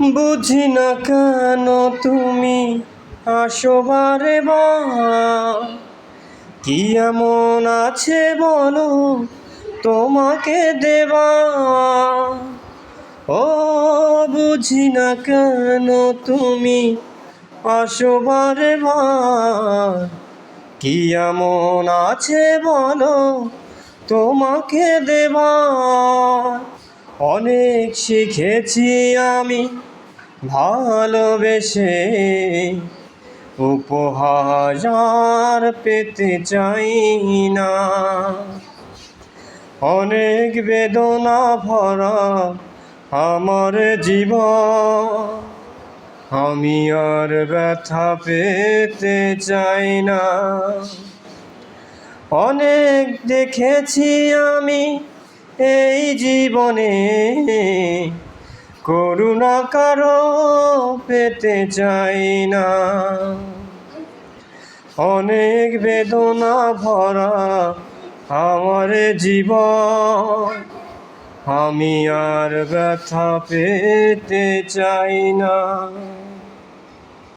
বুঝি না কেন তুমি আসো বারে কি এমন আছে বলো তোমাকে দেবা। ও বুঝি না কেন তুমি আসো বার কি এমন আছে বলো তোমাকে দেবা। অনেক শিখেছি আমি ভালোবেসে। উপহার পেতে চাই না। অনেক বেদনা ভরা আমার জীবন। আমি আর ব্যথা পেতে চাই না। অনেক দেখেছি আমি এই জীবনে করুণা কারও পেতে চাই না। অনেক বেদনা ভরা আমার জীবন, আমি আর ব্যথা পেতে চাই না।